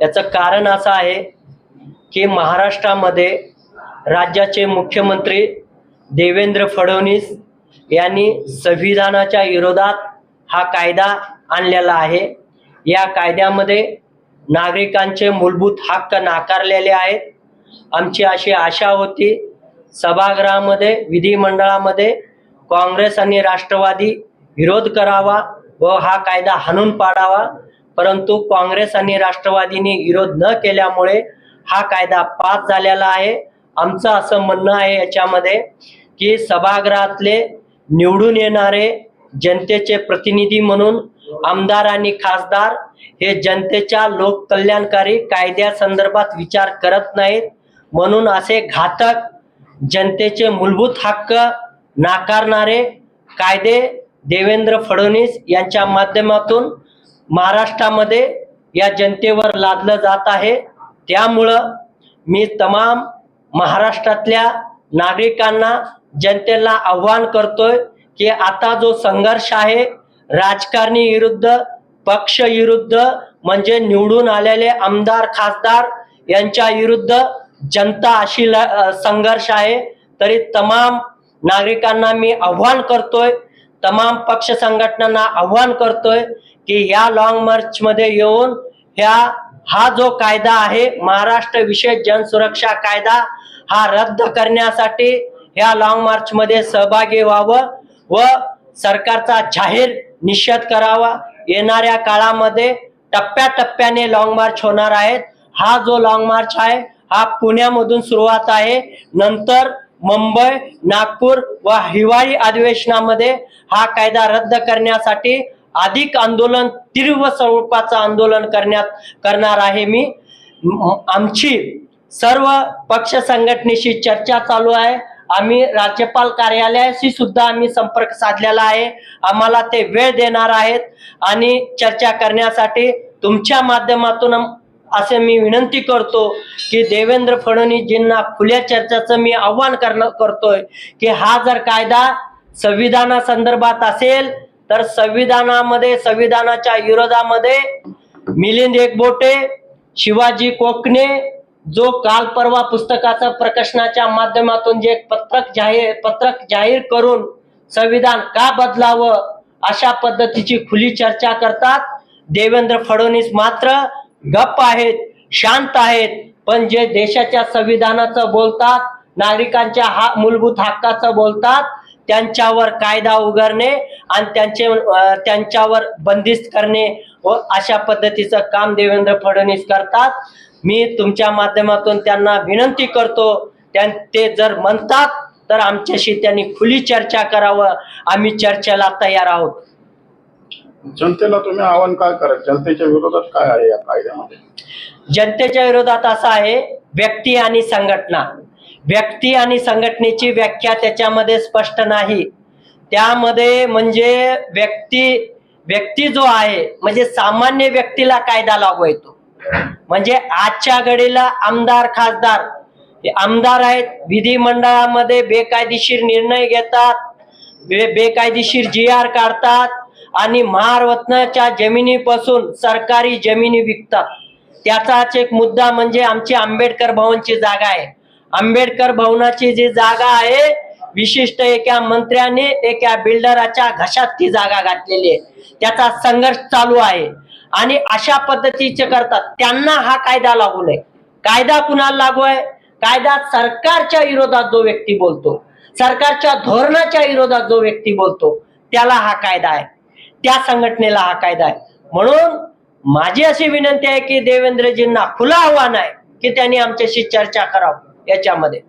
याचं कारण असं आहे की महाराष्ट्रामध्ये राज्याचे मुख्यमंत्री देवेंद्र फडणवीस यांनी संविधानाच्या विरोधात हा कायदा आणलेला आहे. या कायद्यामध्ये नागरिकांचे मूलभूत हक्क नाकारलेले आहेत. आमची अशी आशा होती सभागृहामध्ये विधिमंडळामध्ये काँग्रेस आणि राष्ट्रवादी विरोध करावा व हा कायदा हाणून पाडावा. परंतु काँग्रेस आणि राष्ट्रवादीने विरोध न केल्यामुळे हा कायदा पास झालेला आहे. आमचं असं म्हणणं आहे याच्यामध्ये की सभागृहातले निवडून येणारे जनतेचे प्रतिनिधी म्हणून आमदार आणि खासदार हे जनतेच्या लोककल्याणकारी कायद्यासंदर्भात विचार करत नाहीत. म्हणून असे घातक जनतेचे मूलभूत हक्क नाकारणारे कायदे देवेंद्र फडणवीस यांच्या माध्यमातून महाराष्ट्रामध्ये या जनतेवर लादलं जात आहे. त्यामुळं मी तमाम महाराष्ट्रातल्या नागरिकांना जनतेला आव्हान करतोय की आता जो संघर्ष आहे राजकारणी विरुद्ध पक्ष विरुद्ध म्हणजे निवडून आलेले आमदार खासदार यांच्या विरुद्ध जनता अशी ल- संघर्ष आहे. तरी तमाम नागरिकांना मी आव्हान करतोय तमाम पक्ष संघटनांना आव्हान करतोय की या लॉंग मार्च मध्ये येऊन ह्या हा जो कायदा आहे महाराष्ट्र विशेष जनसुरक्षा कायदा हा रद्द करण्यासाठी ह्या लॉंग मार्च मध्ये सहभागी व्हावं व सरकारचा जाहीर निषेध करावा. येणाऱ्या काळामध्ये टप्प्याटप्प्याने लॉंग मार्च होणार आहेत हा जो लॉंग मार्च आहे हा पुण्यामधून सुरुवात आहे. नंतर मुंबई नागपूर व हिवाळी अधिवेशनामध्ये हा कायदा रद्द करण्यासाठी अधिक आंदोलन तीव्र स्वरूपाचं आंदोलन करण्यात करणार आहे मी. आमची सर्व पक्ष संघटनेशी चर्चा चालू आहे. आम्ही राज्यपाल कार्यालयाशी सुद्धा आम्ही संपर्क साधलेला आहे. आम्हाला ते वेळ देणार आहेत आणि चर्चा करण्यासाठी तुमच्या माध्यमातून असे मी विनंती करतो की देवेंद्र फडणवीसजींना खुल्या चर्चेचं मी आव्हान करणं करतोय की हा जर कायदा संविधानासंदर्भात असेल तर संविधानामध्ये संविधानाच्या विरोधामध्ये मिलिंद एकबोटे शिवाजी कोकणे जो काल परवा पुस्तकाचं प्रकाशनाच्या माध्यमातून जे पत्रक जाहीर पत्रक जाहीर करून संविधान का बदलावं अशा पद्धतीची खुली चर्चा करतात. देवेंद्र फडणवीस मात्र गप्प आहेत शांत आहेत पण जे देशाच्या संविधानाचं बोलतात नागरिकांच्या हा मूलभूत हक्काचं बोलतात त्यांच्यावर कायदा उगारणे आणि त्यांचे त्यांच्यावर बंदिस्त करणे व अशा पद्धतीचं काम देवेंद्र फडणवीस करतात. मी तुमच्या माध्यमातून त्यांना विनंती करतो त्यां ते जर म्हणतात तर आमच्याशी त्यांनी खुली चर्चा करावं. आम्ही चर्चेला तयार आहोत. जनतेला तुम्ही आव्हान काय करा जनतेच्या विरोधात काय आहे या कायद्यामध्ये? जनतेच्या विरोधात असा आहे व्यक्ती आणि संघटना. व्यक्ती आणि संघटनेची व्याख्या त्याच्यामध्ये स्पष्ट नाही. त्यामध्ये म्हणजे व्यक्ती व्यक्ती जो आहे म्हणजे सामान्य व्यक्तीला कायदा लागू येतो. म्हणजे आजच्या घडीला आमदार खासदार हे आमदार आहेत विधिमंडळामध्ये बेकायदेशीर निर्णय घेतात बे बेकायदेशीर जी आर काढतात आणि महारत्नाच्या जमिनीपासून सरकारी जमिनी विकतात. त्याचाच एक मुद्दा म्हणजे आमची आंबेडकर भवनची जागा आहे. आंबेडकर भवनाची जी जागा आहे विशिष्ट एका मंत्र्याने एका बिल्डराच्या घशात ती जागा घातलेली आहे. त्याचा संघर्ष चालू आहे. आणि अशा पद्धतीचे करतात. त्यांना हा कायदा लागू नये. कायदा कुणाला लागू आहे? कायदा सरकारच्या विरोधात जो व्यक्ती बोलतो सरकारच्या धोरणाच्या विरोधात जो व्यक्ती बोलतो त्याला हा कायदा आहे. त्या संघटनेला हा कायदा आहे. म्हणून माझी अशी विनंती आहे की देवेंद्रजींना खुलं आव्हान आहे की त्यांनी आमच्याशी चर्चा करावी. याच्यामध्ये.